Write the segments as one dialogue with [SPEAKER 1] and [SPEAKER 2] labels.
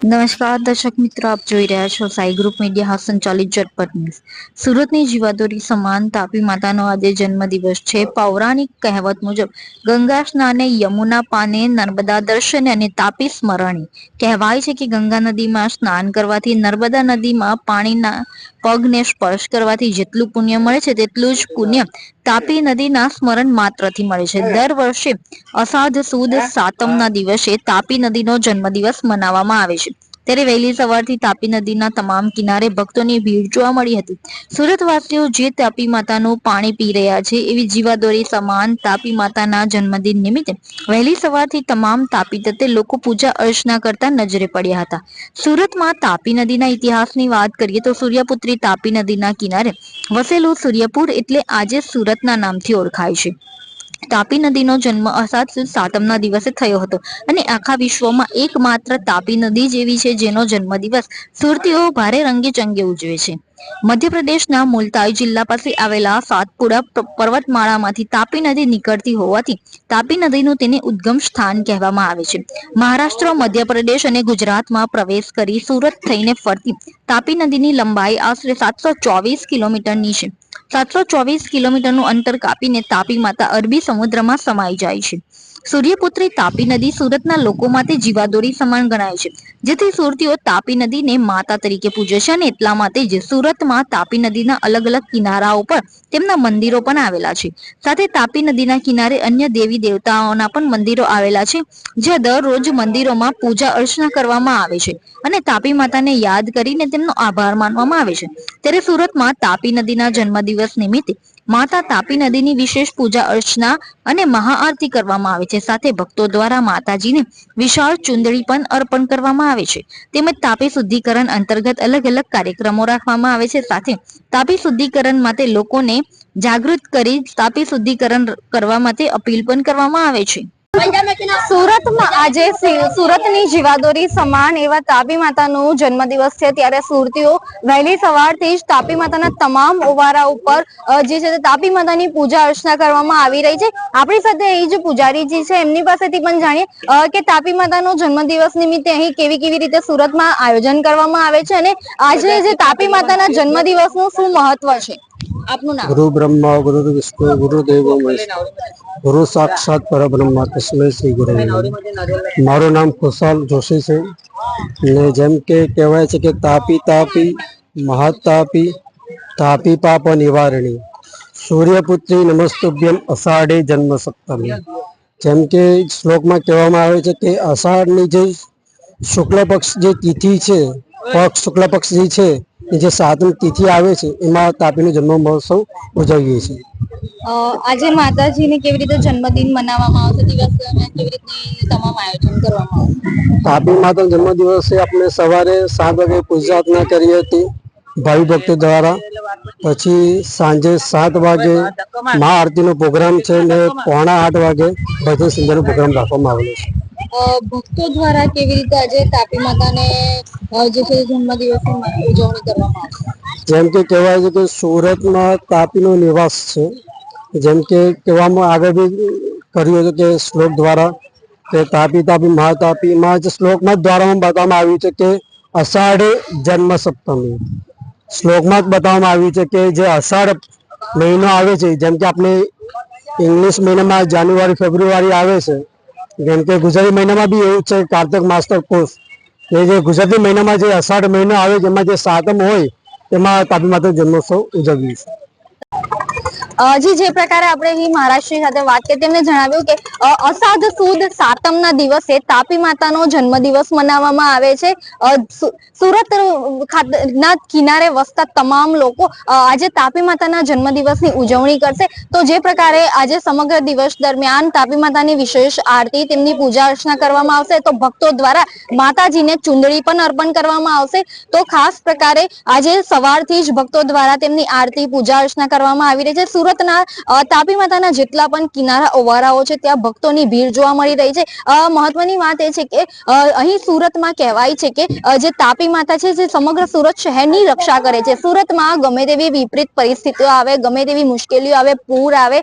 [SPEAKER 1] નમસ્કાર, દર્શક મિત્રો, આપ જોઈ રહ્યા છો સાઈ ગ્રુપ મીડિયા સંચાલિત ઝટપટ ન્યૂઝ. સુરતની જીવાદોરી સમાન તાપી માતાનો આજે જન્મદિવસ છે. પૌરાણિક કહેવત મુજબ, ગંગા સ્નાને યમુના પાને નર્મદા દર્શન અને તાપી સ્મરણે. કહેવાય છે કે ગંગા નદીમાં સ્નાન કરવાથી નર્મદા નદીમાં પાણીના પગને સ્પર્શ કરવાથી જેટલું પુણ્ય મળે છે, તેટલું જ પુણ્ય તાપી નદીના સ્મરણ માત્રથી મળે છે. દર વર્ષે અષાઢ સુદ સાતમના દિવસે તાપી નદીનો જન્મદિવસ મનાવવામાં આવે છે. ત્યારે વહેલી સવારથી તાપી નદીના તમામ કિનારે ભક્તોની ભીડ જોવા મળી હતી. સુરતવાસીઓ જે તાપી માતાનું પાણી પી રહ્યા છે એવી જીવાદોરી સમાન તાપી માતાના જન્મદિન નિમિત્તે વહેલી સવારથી તમામ તાપી તથે લોકો પૂજા અર્ચના કરતા નજરે પડ્યા હતા. સુરતમાં તાપી નદીના ઇતિહાસની વાત કરીએ તો સૂર્યપુત્રી તાપી નદીના કિનારે વસેલું સૂર્યપુર એટલે આજે સુરતના નામથી ઓળખાય છે. તાપી નદીનો જન્મ અષાઢ સુદ સાતમના દિવસે થયો હતો. અને આખા વિશ્વમાં એકમાત્ર તાપી નદી જેવી છે જેનો જન્મદિવસ સુરતીઓ ભારે રંગે ચંગે ઉજવે છે. મધ્યપ્રદેશના મુલતાઈ જિલ્લા પાસે આવેલા સાતપુરા પર્વતમાળામાંથી તાપી નદી નીકળતી હોવાથી તાપી નદીનું તેને ઉદ્ગમ સ્થાન કહેવામાં આવે છે. મહારાષ્ટ્ર, મધ્યપ્રદેશ અને ગુજરાતમાં પ્રવેશ કરી સુરત થઈને ફરતી તાપી નદીની લંબાઈ આશરે સાતસો ચોવીસ કિલોમીટરની છે. સાતસો ચોવીસ કિલોમીટરનું અંતર કાપીને તાપી માતા અરબી સમુદ્રમાં સમાઈ જાય છે. સૂર્યપુત્રી તાપી નદી સુરતના લોકો માટે જીવાદોરી સમાન ગણાય છે. જેથી સુરતીઓ તાપી નદીને માતા તરીકે પૂજે છે અને એટલા માટે જ સુરતમાં તાપી નદીના અલગ અલગ કિનારાઓ પર તેમના મંદિરો પણ આવેલા છે. સાથે તાપી નદીના કિનારે અન્ય દેવી દેવતાઓના પણ મંદિરો આવેલા છે, જ્યાં દરરોજ મંદિરોમાં પૂજા અર્ચના કરવામાં આવે છે અને તાપી માતાને યાદ કરીને તેમનો આભાર માનવામાં આવે છે. ત્યારે સુરતમાં તાપી નદીના જન્મદિવસ નિમિત્તે માતા તાપી નદીની વિશેષ પૂજા અર્ચના અને મહાઆરતી કરવામાં આવે છે. સાથે ભક્તો દ્વારા માતાજીને વિશાળ ચુંદડી પણ અર્પણ કરવામાં આવે છે. તેમજ તાપી શુદ્ધિકરણ અંતર્ગત અલગ અલગ કાર્યક્રમો રાખવામાં આવે છે. સાથે તાપી શુદ્ધિકરણ માટે લોકોને જાગૃત કરી તાપી શુદ્ધિકરણ કરવા માટે અપીલ પણ કરવામાં આવે છે.
[SPEAKER 2] સુરતની જીવાદોરી સમાન એવા તાપી માતાનું જન્મદિવસ છે. ત્યારે સુરતીઓ વહેલી સવારથી જ તાપી માતાના તમામ ઓવારા ઉપર જે છે તાપી માતાની પૂજા અર્ચના કરવામાં આવી રહી છે. આપણી સાથે એ જ પૂજારીજી છે. એમની પાસેથી પણ જાણીએ કે તાપી માતાનો જન્મદિવસ નિમિત્તે અહીં કેવી કેવી રીતે સુરતમાં આયોજન કરવામાં આવે છે અને આજે જે તાપી માતાના જન્મદિવસનું શું મહત્વ છે? આપનું નામ?
[SPEAKER 3] ગુરુ બ્રહ્મા ગુરુ વિષ્ણુ ગુરુ દેવો ગુરુ સાક્ષાત પરબ્રહ્મા કૃષ્ણ શ્રી ગુરુ મારું નામ કુશાલ જોશી છે. ને જેમ કે કહેવાય છે કે તાપી તાપી મહાતાપી તાપી પાપ નિવારણી. સૂર્યપુત્રી નમસ્તુભ્યમ અષાઢે જન્મ સપ્તમી જેમ કે શ્લોકમાં કહેવામાં આવે છે કે અષાઢની જે શુક્લ પક્ષ જે તિથિ છે પક્ષ શુક્લ પક્ષ જે છે જે સાતમ તિથિ આવે છે એમાં તાપીનો જન્મ મહોત્સવ ઉજવીએ છીએ.
[SPEAKER 2] આજે માતાજીને કેવી રીતે જન્મદિન મનાવવામાં આવશે દિવસ કેવી રીતે તમામ આયોજન કરવામાં આવશે?
[SPEAKER 3] તાપી માતા જન્મ દિવસે આપણે સવારે સાત વાગે પૂજા અર્ચના કરી હતી ભાઈ ભક્તો દ્વારા. પછી સાંજે સાત વાગે મહા આરતીનો પ્રોગ્રામ છે ને પોણા આઠ વાગે ભજન સંધ્યાનો પ્રોગ્રામ રાખવામાં આવેલો છે.
[SPEAKER 2] ભક્તો દ્વારા કેવી રીતે આજે તાપી માતાને છે
[SPEAKER 3] જેમ કે કહેવાય છે કે સુરતમાં તાપીનો નિવાસ છે. જેમ કે કહેવામાં આગળ બી કર્યું હતું કે શ્લોક દ્વારા કે તાપી તાપી મહાતાપી માં જે શ્લોકમાં જ દ્વારામાં બતાવવામાં આવ્યું છે કે અષાઢે જન્મ સપ્તમી શ્લોકમાં જ બતાવવામાં આવ્યું છે કે જે અષાઢ મહિનો આવે છે, જેમ કે આપણે ઇંગ્લિશ મહિનામાં જાન્યુઆરી, ફેબ્રુઆરી આવે છે જેમ કે ગુજરાતી મહિનામાં બી એવું છે, કાર્તક માસ્ટર કોર્સ એ જે ગુજરાતી મહિનામાં જે અષાઢ મહિનો આવે, જેમાં જે સાતમ હોય, એમાં તાપી માતા જન્મોત્સવ ઉજવીએ છીએ.
[SPEAKER 2] જી, જે પ્રકારે આપણે અહીં સાથે વાત કરી, તેમણે જણાવ્યું કે અસાધ સુદ સાતમના દિવસે તાપી માતાનો જન્મદિવસ મનાવવામાં આવે છે. સુરત ના કિનારે વસતા તમામ લોકો આજે તાપી માતાના જન્મદિવસની ઉજવણી કરશે. તો જે પ્રકારે આજે સમગ્ર દિવસ દરમિયાન તાપી માતાની વિશેષ આરતી, તેમની પૂજા અર્ચના કરવામાં આવશે. તો ભક્તો દ્વારા માતાજીને ચુંદડી પણ અર્પણ કરવામાં આવશે. તો ખાસ પ્રકારે આજે સવારથી જ ભક્તો દ્વારા તેમની આરતી, પૂજા અર્ચના કરવામાં આવી રહી છે. સુરત સુરતના તાપી માતાના જેટલા પણ કિનારા ઓવારાઓ છે ત્યાં ભક્તોની ભીડ જોવા મળી રહી છે. મહત્વની વાત એ છે કે અહીં સુરતમાં કહેવાય છે કે જે તાપી માતા છે જે સમગ્ર સુરત શહેરની રક્ષા કરે છે. સુરતમાં ગમે તેવી વિપરીત પરિસ્થિતિઓ આવે ગમે તેવી મુશ્કેલીઓ આવે પૂર આવે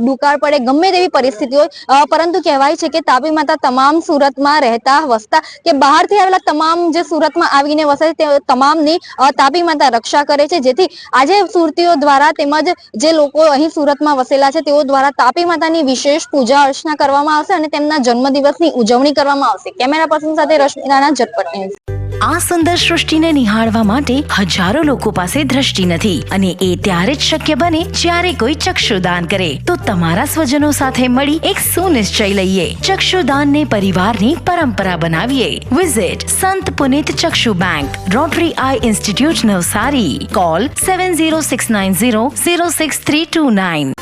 [SPEAKER 2] દુકાળ પડે ગમે તેવી પરિસ્થિતિ હોય અ, પરંતુ કહેવાય છે કે તાપી માતા તમામ સુરતમાં રહેતા વસતા કે બહારથી આવેલા તમામ જે સુરતમાં આવીને વસે તે તમામની તાપી માતા રક્ષા કરે છે. જેથી આજે સુરતીઓ દ્વારા તેમજ જે લોકો અહીં સુરતમાં વસેલા છે, તેઓ દ્વારા તાપી માતાની વિશેષ પૂજા અર્ચના કરવામાં આવશે અને તેમના જન્મદિવસની ઉજવણી કરવામાં આવશે. કેમેરા પર્સન સાથે રશ્મિ રાણા ઝટપટ ન્યૂઝ.
[SPEAKER 4] આ સુંદર સૃષ્ટિને નિહાળવા માટે હજારો લોકો પાસે દ્રષ્ટિ નથી અને એ ત્યારે જ શક્ય બને જ્યારે કોઈ ચક્ષુદાન કરે. તો તમારા સ્વજનો સાથે મળી એક સુનિશ્ચય લઈએ. ચક્ષુદાનને પરિવારની પરંપરા બનાવીએ. વિઝિટ સંત પુનિત ચક્ષુ bank rotary eye institute Navsari. Call seven zero six nine zero zero six three two nine